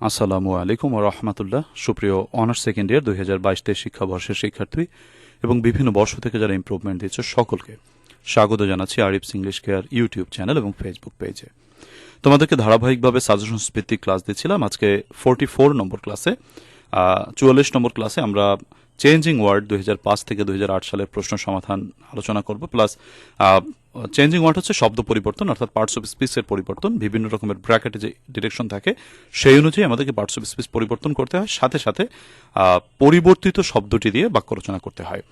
আসসালামু আলাইকুম ও রহমতুল্লাহ। সুপ্রিয় অনার্স সেকেন্ড ইয়ার দুই হাজার বাইশ তেইশ শিক্ষাবর্ষের শিক্ষার্থী এবং বিভিন্ন বর্ষ থেকে যারা ইম্প্রুভমেন্ট দিয়েছে সকলকে স্বাগত জানাচ্ছি Arif's English care YouTube channel এবং ফেসবুক পেজে তোমাদেরকে ধারাবাহিকভাবে সাজেশন ভিত্তিক ক্লাস দিচ্ছিলাম। আজকে ফোরটি ফোর নম্বর ক্লাসে চুয়াল্লিশ নম্বর ক্লাসে আমরা চেঞ্জিং ওয়ার্ড দুই হাজার পাঁচ থেকে দুই হাজার আট সালের প্রশ্ন সমাধান আলোচনা করব। প্লাস চেঞ্জিং ওয়ার্ড হচ্ছে শব্দ পরিবর্তন, অর্থাৎ পার্টস অফ স্পিচের পরিবর্তন। বিভিন্ন রকমের ব্র্যাকেটে যে ডিরেকশন থাকে, সেই অনুযায়ী আমাদেরকে পার্টস অফ স্পিচ পরিবর্তন করতে হয়। সাথে সাথে পরিবর্তিত শব্দটি দিয়ে বাক্য রচনা করতে হয়।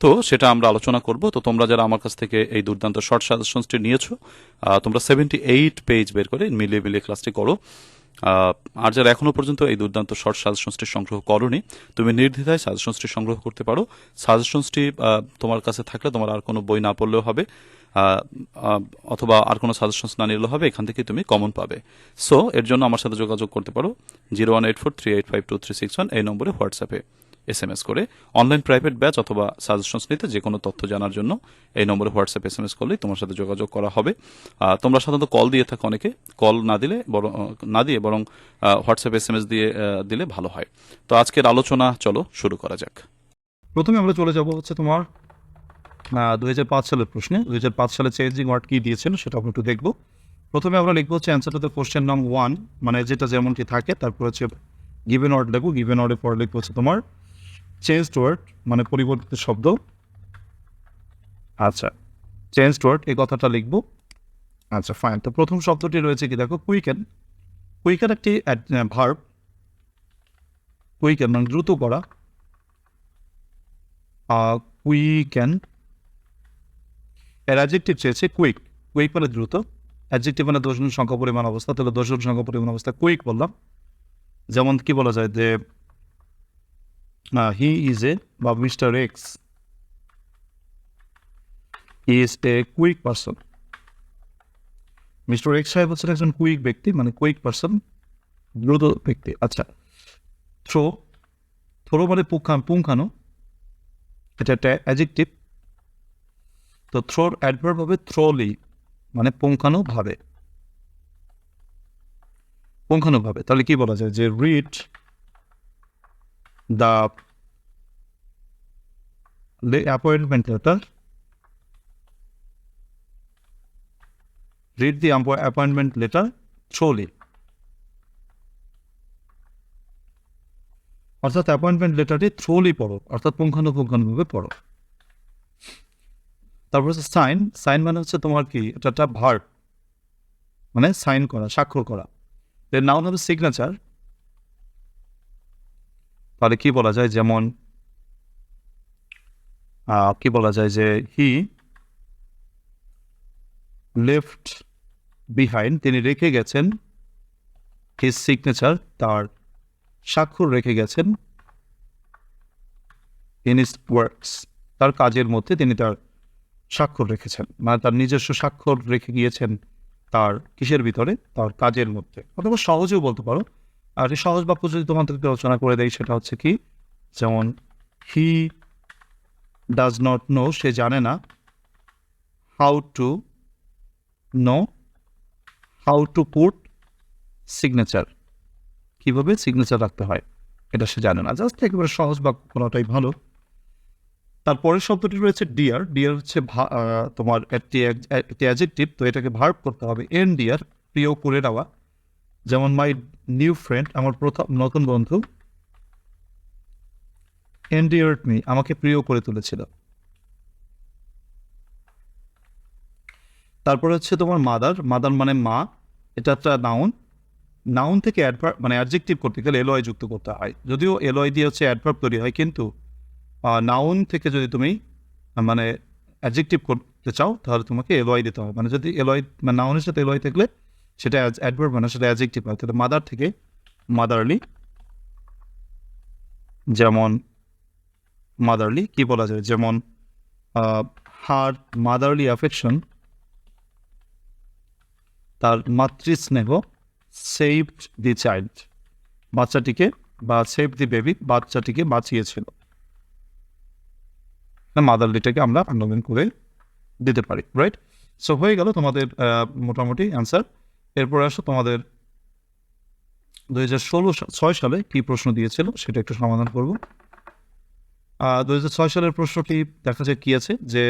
তো সেটা আমরা আলোচনা করব। তো তোমরা যারা আমার কাছ থেকে এই দুর্দান্ত শর্ট সাজেশনসটি নিয়েছো তোমরা সেভেন্টি এইট পেজ বের করে মিলিয়ে মিলিয়ে ক্লাসটি করো। আর যারা এখনও পর্যন্ত এই দুর্দান্ত শর্ট সাজেশনসটি সংগ্রহ করনি, তুমি নির্দ্বিধায় সাজেশনসটি সংগ্রহ করতে পারো। সাজেশনসটি তোমার কাছে থাকলে তোমার আর কোনো বই না পড়লেও হবে অথবা আর কোনো সাজেশনস না নিলেও হবে, এখান থেকে তুমি কমন পাবে। সো এর জন্য আমার সাথে যোগাযোগ করতে পারো zero one eight four three eight five two three six one এই নম্বরে হোয়াটসঅ্যাপে। এস এম এস করে। অনলাইন প্রাইভেট ব্যাচ অথবা সাজেশনস নিতে যে কোনো তথ্য জানার জন্য এই নম্বরে হোয়াটসঅ্যাপ এস এম এস করলেই তোমার সাথে যোগাযোগ করা হবে। তোমরা সাধারণত কল দিয়ে থাকো অনেকে। কল না দিলে বরং, না দিয়ে বরং হোয়াটসঅ্যাপ এস এম এস দিয়ে দিলে ভালো হয়। তো আজকের আলোচনা, চলো শুরু করা যাক। প্রথমে আমরা চলে যাব হচ্ছে তোমার দু হাজার পাঁচ সালের প্রশ্নে। দু হাজার পাঁচ সালে চেঞ্জিং ওয়ার্ড কী দিয়েছেন সেটা আমরা একটু দেখব। প্রথমে আমরা লিখব হচ্ছে অ্যান্সার টু দ্য কোশ্চেন নং ওয়ান মানে যেটা যেমনটি থাকে, তারপর হচ্ছে গিভেন ওয়ার্ড লিখব। গিভেন ওয়ার্ডের পর লিখব হচ্ছে তোমার চেঞ্জ ওয়ার্ড মানে পরিবর্তিত শব্দ। আচ্ছা চেঞ্জ ওয়ার্ড, এই কথাটা লিখব। আচ্ছা ফাইন তো প্রথম শব্দটি রয়েছে কি? দেখো কুইকেন কুইকেন একটি ভার্ব কুইকেন মানে দ্রুত করা। কুইক্যান এর অ্যাডজেক্টিভ চেয়েছে কুইক কুইক মানে দ্রুত। অ্যাডজেক্টিভ মানে দোষণ সংখ্যা পরিমাণ অবস্থা। তাহলে দোষণ সংখ্যা পরিমাণ অবস্থা কুইক বললাম। যেমন কি বলা যায় যে হি ইজ এ বা mister X is a quick person mister X সাহেব হচ্ছেন একজন কুইক ব্যক্তি মানে কুইক পারসন দ্রুত ব্যক্তি। আচ্ছা থ্রো থ্রো মানে পুঙ্খা পুঙ্খানো। এটা একটা অ্যাজেক্টিভ তো থ্রোর অ্যাডভার্ব হবে থ্রোলি মানে পুঙ্খানুভাবে পুঙ্খানুভাবে তাহলে কি বলা যায় যে read the appointment letter read the appointment letter thoroughly অর্থাৎ অ্যাপয়েন্টমেন্ট লেটারটি থ্রোলি পড়ো, অর্থাৎ পুঙ্খানুপুঙ্খানুভাবে পড়ো। তারপর হচ্ছে সাইন সাইন মানে হচ্ছে তোমার কি? এটা একটা ভার্ব মানে সাইন করা, স্বাক্ষর করা। এর নাউন হবে সিগনেচার তাহলে কি বলা যায় যেমন কি বলা যায় যে হি লেফট বিহাইন্ড তিনি রেখে গেছেন হিজ সিগনেচার তার স্বাক্ষর রেখে গেছেন ইন ইস ওয়ার্কস তার কাজের মধ্যে তিনি তার স্বাক্ষর রেখেছেন মানে তার নিজস্ব স্বাক্ষর রেখে গিয়েছেন তার কিসের ভিতরে? তার কাজের মধ্যে, অথবা সহজেও বলতে পারো আর সহজ বাক্য যদি তোমাদেরকে রচনা করে দেয় সেটা হচ্ছে কি? যেমন হি ডাজ নট নো সে জানে না। How to know how to put signature কীভাবে সিগনেচার রাখতে হয়, এটা সে জানে না। জাস্ট একেবারে সহজ বাক্য কোনোটাই ভালো। তারপরের শব্দটি রয়েছে ডিয়ার ডিয়ার হচ্ছে তোমার একটি অ্যাজেক্টিভ তো এটাকে ভার্ব করতে হবে। এন ডিয়ার প্রিয় করে নেওয়া। যেমন মাই নিউ ফ্রেন্ড আমার প্রথম নতুন বন্ধু এন মি আমাকে প্রিয় করে তুলেছিল। তারপর হচ্ছে তোমার মাদার মাদার মানে মা, এটা একটা নাউন নাউন থেকে অ্যাডভার্ব মানে অ্যাডজেক্টিভ করতে গেলে এলওয়াই যুক্ত করতে হয়। যদিও এলওয়াই দিয়ে হচ্ছে অ্যাডভার্ব তৈরি হয়, কিন্তু নাউন থেকে যদি তুমি মানে অ্যাডজেক্টিভ করতে চাও, তাহলে তোমাকে এলওয়াই দিতে হয়। মানে যদি এলওয়াই মানে নাউনের সাথে এলওয়াই থাকলে সেটা অ্যাডভার্ব মানে সেটা অ্যাডজেক্টিভ হয় তাহলে মাদার থেকে মাদারলি যেমন মাদারলি কি বলা যায়? যেমন হার মাদারলি অ্যাফেকশন তার মাতৃস্নেহ সেভ দি চাইল্ড বাচ্চাটিকে বা সেভ দি বেবি বাচ্চাটিকে বাঁচিয়েছিল। মাদারলিটাকে আমরা আন্দোলন করে দিতে পারি রাইট সো হয়ে গেল তোমাদের মোটামুটি অ্যান্সার এরপরে আসো তোমাদের দুই হাজার ষোলো ছয় সালে কি প্রশ্ন দিয়েছিল সেটা একটু সমাধান করব। দুই হাজার ছয় সালের প্রশ্নটি দেখা যায় কী আছে যে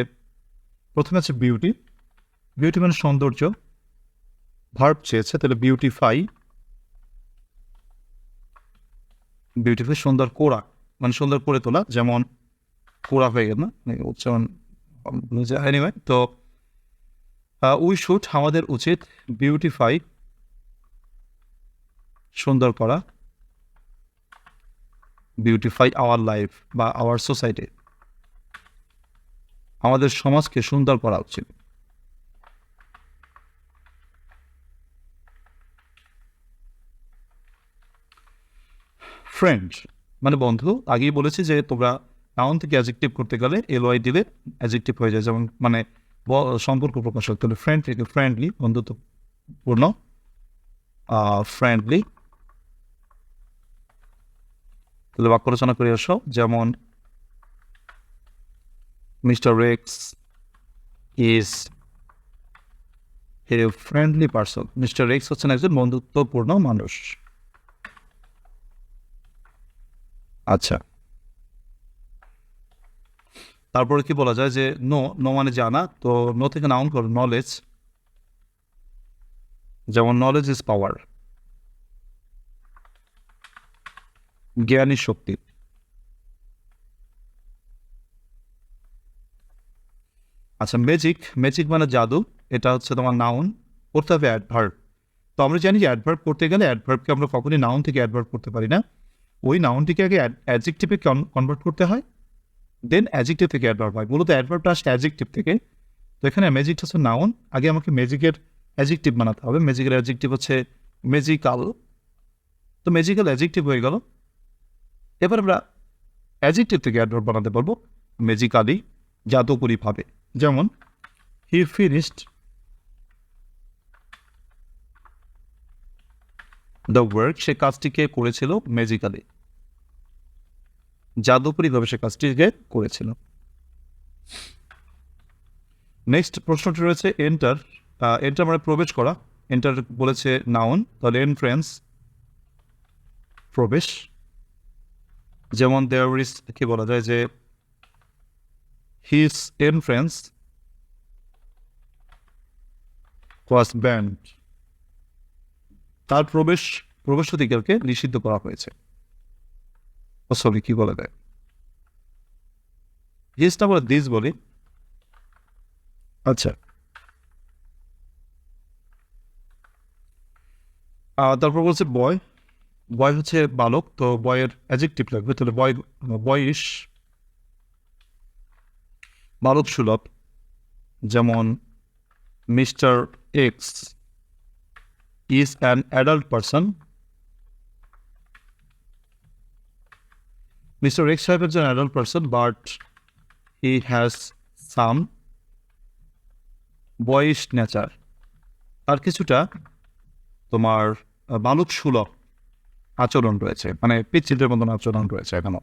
প্রথমে আছে বিউটি বিউটি মানে সৌন্দর্য। ভার্ব চেয়েছে, তাহলে বিউটিফাই বিউটিফাই সুন্দর কোরা মানে সুন্দর করে তোলা, যেমন কোরা হয়ে গেল না মানে উচ্চারণ তো উই শুড আমাদের উচিত বিউটিফাই সুন্দর করা, বিউটিফাই আওয়ার লাইফ বা আওয়ার সোসাইটি, আমাদের সমাজকে সুন্দর করা উচিত। ফ্রেন্ড মানে বন্ধু, আগেই বলেছি যে তোমরা নাউন থেকে অ্যাজেক্টিভ করতে গেলে এল ওয়াই দিলে অ্যাজেক্টিভ হয়ে যায়, যেমন মানে সম্পর্ক প্রকাশ করতে হলে ফ্রেন্ড থেকে ফ্রেন্ডলি বন্ধুত্বপূর্ণ ফ্রেন্ডলি তাহলে বাক্য রচনা করে আসো, যেমন, mister Rex is a friendly person mister Rex হচ্ছেন একজন বন্ধুত্বপূর্ণ মানুষ। আচ্ছা। তারপরে কি বলা যায় যে নো নো মানে জানা তো নো থেকে নাউন করো নলেজ যেমন নলেজ ইজ পাওয়ার জ্ঞানী শক্তি। আচ্ছা ম্যাজিক ম্যাজিক মানে জাদু, এটা হচ্ছে তোমার নাউন করতে হবে অ্যাডভার্ব তো আমরা জানি যে অ্যাডভার্ব করতে গেলে অ্যাডভার্বকে আমরা কখনই নাউন থেকে অ্যাডভার্ব করতে পারি না। ওই নাউনটিকে আগে অ্যাডজেক্টিভে কনভার্ট করতে হয়। দেন অ্যাজেক্টিভ থেকে অ্যাডভার্ব হয়। মূলত অ্যাডভার্বটা আসছে অ্যাজেক্টিভ থেকে। তো এখানে ম্যাজিক হচ্ছে নাউন আগে আমাকে ম্যাজিকের অ্যাজেক্টিভ বানাতে হবে। ম্যাজিকের অ্যাজেক্টিভ হচ্ছে ম্যাজিক্যাল তো ম্যাজিক্যাল অ্যাজেক্টিভ হয়ে গেল। এবার আমরা অ্যাজেক্টিভ থেকে অ্যাডভার্ব বানাতে পারব। ম্যাজিকালি জাদুকরিভাবে। যেমন হি ফিনিশড দ্য ওয়ার্ক সে কাজটিকে করেছিল? ম্যাজিক্যালি জাদুকরিভাবে সে কাজটিকে করেছিল। নেক্সট প্রশ্নটি রয়েছে এন্টার এন্টার মানে প্রবেশ করা। এন্টার বলেছে নাউন তাহলে এন্ট্রেন্স প্রবেশ। যেমন দেয়ার ইস কি বলা যায় যে হিস এন্ট্রেন্স ওয়াজ ব্যান্ড তার প্রবেশ প্রবেশ অধিকারকে নিষিদ্ধ করা হয়েছে। সরি কি বলে দেয় হিসটা বলে দিস বলি। আচ্ছা। তারপর বলছে বয় বয় হচ্ছে বালক, তো বয়ের অ্যাজেক্টিভ লাগবে, তাহলে বয় বয়স বালক সুলভ, যেমন mister X is an adult person mister X সাহেব একজন adult person but he has some boyish nature আর কিছুটা তোমার বালক সুলভ আচরণ রয়েছে মানে পিচ্ছিদের মতন আচরণ রয়েছে এখনও।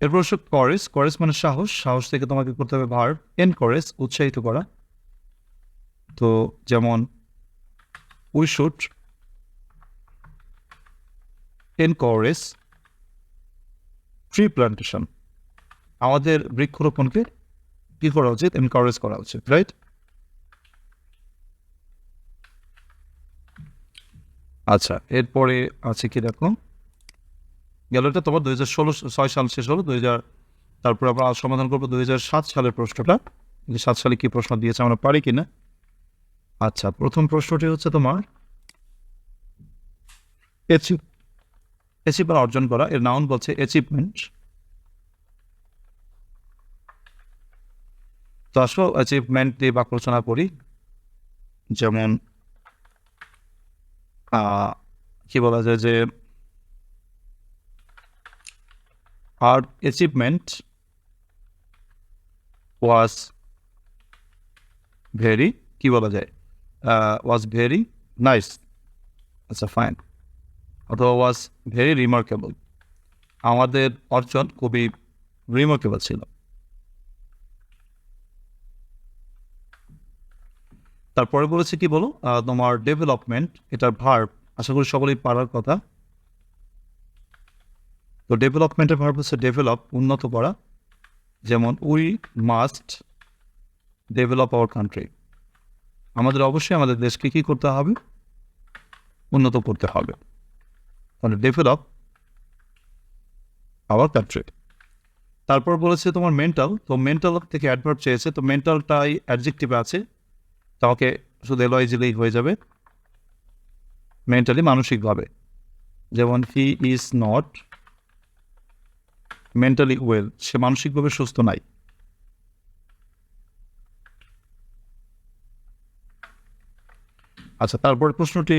এরপর হচ্ছে করেস। করেস মানে সাহস। সাহস থেকে তোমাকে করতে হবে ভার এনকরেজ উৎসাহিত করা। তো যেমন we should encourage tree plantation আমাদের বৃক্ষরোপণকে কি করা উচিত? এনকারেজ করা উচিত রাইট আচ্ছা এরপরে আছে কি দেখো? গেল এটা তোমার দুই হাজার ষোলো ছয় সাল শেষ হলো, দুই হাজার তারপর আমরা সমাধান করব দুই হাজার সাত সালের প্রশ্নটা। যে সাত সালে কি প্রশ্ন দিয়েছে আমরা পারি কি না আচ্ছা প্রথম প্রশ্নটি হচ্ছে তোমার অ্যাচিভ অর্জন করা, এর নাউন বলছে অ্যাচিভমেন্ট তো আসো অ্যাচিভমেন্ট দিয়ে বাক্য রচনা করি। যেমন কি বলা যায় যে আর অ্যাচিভমেন্ট ওয়াজ ভেরি কি বলা যায়? ওয়াজ ভেরি নাইস আচ্ছা ফাইন অথবা ওয়াজ ভেরি রিমার্কেবল আমাদের অর্জন খুবই রিমার্কেবল ছিল। তারপরে বলেছে কি বলো? তোমার ডেভেলপমেন্ট এটার ভার্ব আশা করি সকলেই পারার কথা। তো ডেভেলপমেন্টের ভার্ব হচ্ছে ডেভেলপ উন্নত করা। যেমন we must develop our country আমাদের অবশ্যই আমাদের দেশকে কী করতে হবে? উন্নত করতে হবে। তাহলে ডেভেলপ আওয়ার কান্ট্রি তারপর বলেছে তোমার মেন্টাল তো মেন্টাল থেকে অ্যাডভার্ব চেয়েছে, তো মেন্টালটাই অ্যাডজেক্টিভ আছে তাকে শুধু এলওয়াইজিলেই হয়ে যাবে মেন্টালি মানসিকভাবে। যেমন he is not mentally well সে মানসিকভাবে সুস্থ নাই। আচ্ছা তারপর প্রশ্নটি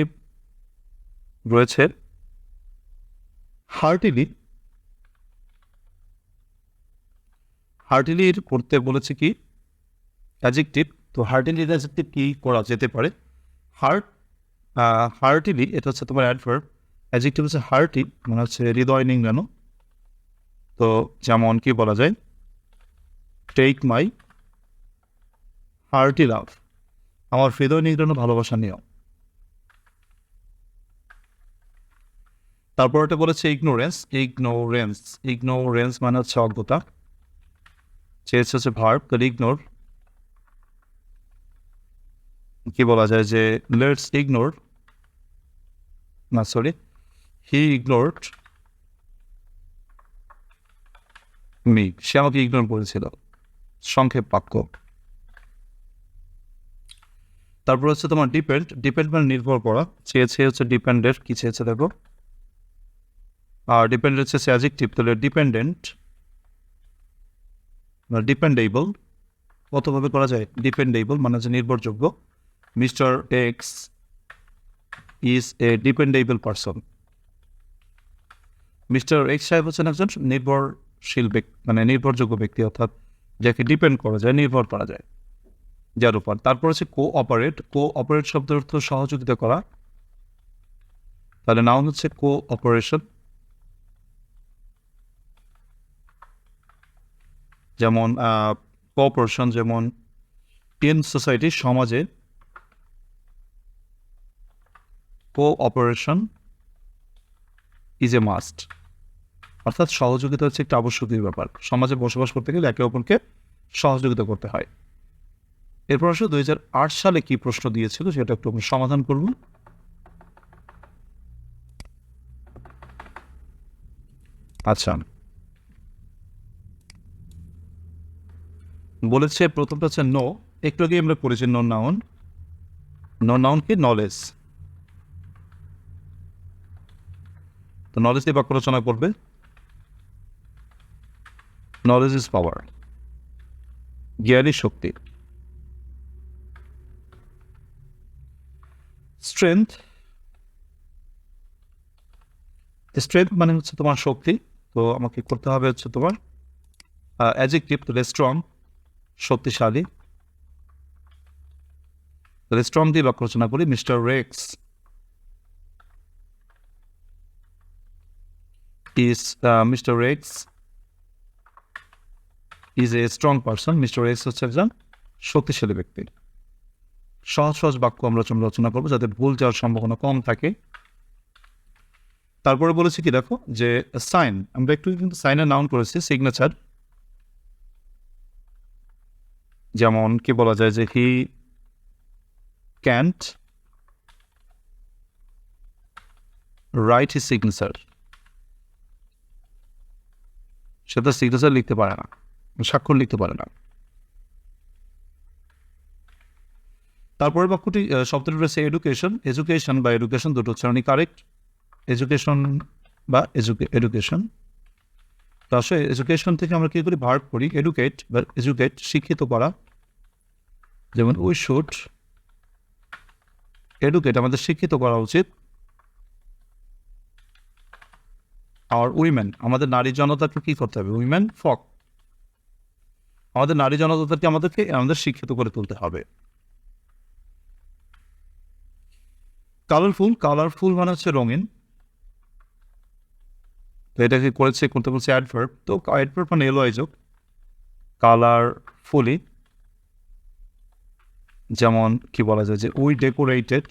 রয়েছে হার্টিলি, হার্টিলির করতে বলেছে কি? অ্যাজেক্টিভ তো হার্টিলির অ্যাজেক্টিভ কি করা যেতে পারে? হার্ট হার্টিলি, এটা হচ্ছে তোমার অ্যাডভার্ব অ্যাজেক্টিভ হচ্ছে হার্টি মানে হচ্ছে হৃদয় নিংড়ানো। তো যেমন কি বলা যায়? টেক মাই হার্টি লাভ আমার হৃদয় নিংড়ানো ভালোবাসা নিয়ম তারপর এটা বলেছে ইগনোরেন্স ইগনোরেন্স ইগনোরেন্স মানে হচ্ছে অজ্ঞতা। চেয়েছে হচ্ছে ভার্ব তো ইগনোর কি বলা যায় যে লেটস ইগনোর না সরি হি ইগনোরড মি সে আমাকে ইগনোর করেছিল। সংক্ষেপ বাক্য। তারপর হচ্ছে তোমার ডিপেন্ড ডিপেন্ড মানে নির্ভর করা। চেয়েছে হচ্ছে ডিপেন্ডের কি চেয়েছে দেখো। আর ডিপেন্ড হচ্ছে অ্যাজেক্টিভ তাহলে ডিপেন্ডেন্ট ডিপেন্ডেবল কতভাবে করা যায়? ডিপেন্ডেবল মানে হচ্ছে নির্ভরযোগ্য। Mister X is a dependable person mister X সাহেব হচ্ছেন একজন নির্ভরশীল ব্যক্তি মানে নির্ভরযোগ্য ব্যক্তি, অর্থাৎ যাকে ডিপেন্ড করা যায়, নির্ভর করা যায়। যার উপর। তারপর হচ্ছে কো অপারেট কো অপারেট শব্দের অর্থ সহযোগিতা করা। তাহলে নাউন হচ্ছে কো অপারেশন যেমন কোঅপারেশন যেমন ইন সোসাইটি সমাজে কোঅপারেশন ইজ এ মাস্ট অর্থাৎ সহযোগিতা হচ্ছে একটা আবশ্যকীয় ব্যাপার। সমাজে বসবাস করতে গেলে একে অপরকে সহযোগিতা করতে হয়। এরপর আসলে দুই হাজার আট সালে কি প্রশ্ন দিয়েছিল সেটা একটু আমরা সমাধান করব। আচ্ছা বলেছে, প্রথমটা হচ্ছে নো একটু আগে আমরা করেছি নো নাউন নো নাউন কি নলেজ তো নলেজ দিয়ে বাক্য রচনা করবে। নলেজ ইজ পাওয়ার জ্ঞানই শক্তি। স্ট্রেংথ স্ট্রেংথ মানে হচ্ছে তোমার শক্তি। তো আমাকে করতে হবে হচ্ছে তোমার অ্যাজেক্টিভ তাহলে স্ট্রং শক্তিশালী তাহলে স্ট্রং দিয়ে বাক্য রচনা করি mister Rex uh, Mr. Rex is a strong person. Mr. Rex হচ্ছে একজন শক্তিশালী ব্যক্তি সহজ সহজ বাক্য আমরা রচনা করব যাতে ভুল যাওয়ার সম্ভাবনা কম থাকে তারপরে বলেছি কি দেখো যে সাইন আমরা একটু কিন্তু সাইনের নাউন করেছি সিগনেচার যেমন কি বলা যায় যে he can't write he signature সে তার সিগনেচার লিখতে পারে না, স্বাক্ষর লিখতে পারে না। তারপরে বাক্যটি শব্দটি রয়েছে এডুকেশন এডুকেশন বা এডুকেশন দুটো উচ্চারণই কারেক্ট এডুকেশন বা এডুকেশন আসলে এডুকেশন থেকে আমরা কী করি? ভার্ব করি এডুকেট বা এডুকেট শিক্ষিত করা। যেমন উই শুড এডুকেট আমাদের শিক্ষিত করা উচিত। আর উইমেন আমাদের নারী জনতাকে কী করতে হবে? উইমেন ফক আমাদের নারী জনতাকে আমাদেরকে, আমাদের শিক্ষিত করে তুলতে হবে। কালারফুল কালারফুল মানে হচ্ছে রঙিন। তো এটাকে করেছে করতে বলছে অ্যাডভার্ব তো অ্যাডভার্ব মানে এলো আইযোগ কালারফুলি যেমন কি বলা যায় যে উই ডেকোরেটেড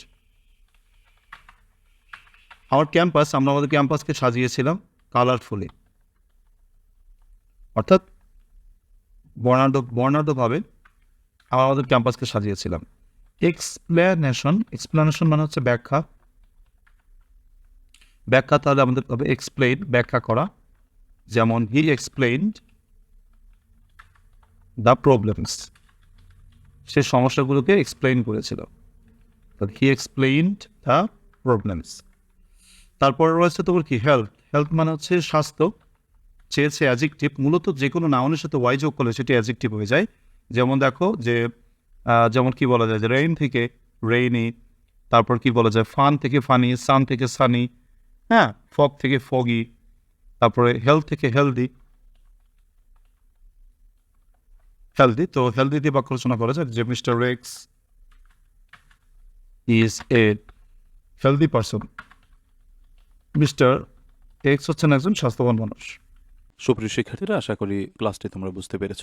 আমার ক্যাম্পাস আমরা আমাদের ক্যাম্পাসকে সাজিয়েছিলাম কালারফুলি অর্থাৎ বর্ণাঢ্য, বর্ণাঢ্যভাবে আমরা আমাদের ক্যাম্পাসকে সাজিয়েছিলাম। এক্সপ্লেনেশন এক্সপ্লেনেশন মানে হচ্ছে ব্যাখ্যা। ব্যাখ্যা তাহলে আমাদের হবে এক্সপ্লেন ব্যাখ্যা করা। যেমন হি এক্সপ্লেইনড দ্য প্রবলেমস সে সমস্যাগুলোকে এক্সপ্লেইন করেছিল। হি এক্সপ্লেইনড দ্য প্রবলেমস তারপরে রয়েছে তোমার কি? হেলথ হেলথ মানে হচ্ছে স্বাস্থ্য। চেয়েছে অ্যাজেক্টিভ মূলত যে কোনো নাউনের সাথে ওয়াই যোগ করলে সেটি অ্যাজেক্টিভ হয়ে যায়। যেমন দেখো যে যেমন কি বলা যায় যে রেইন থেকে রেইনি তারপর কি বলা যায়? ফান থেকে ফানি সান থেকে সানি হ্যাঁ ফগ থেকে ফগি তারপরে হেলথ থেকে হেলদি হেলদি তো হেলদি দিয়ে বাক্য রচনা করা যায় যে mister Rex is a healthy person mister X হচ্ছেন একজন স্বাস্থ্যবান মানুষ। সুপ্রিয় শিক্ষার্থীরা, আশা করি ক্লাসটি তোমরা বুঝতে পেরেছ।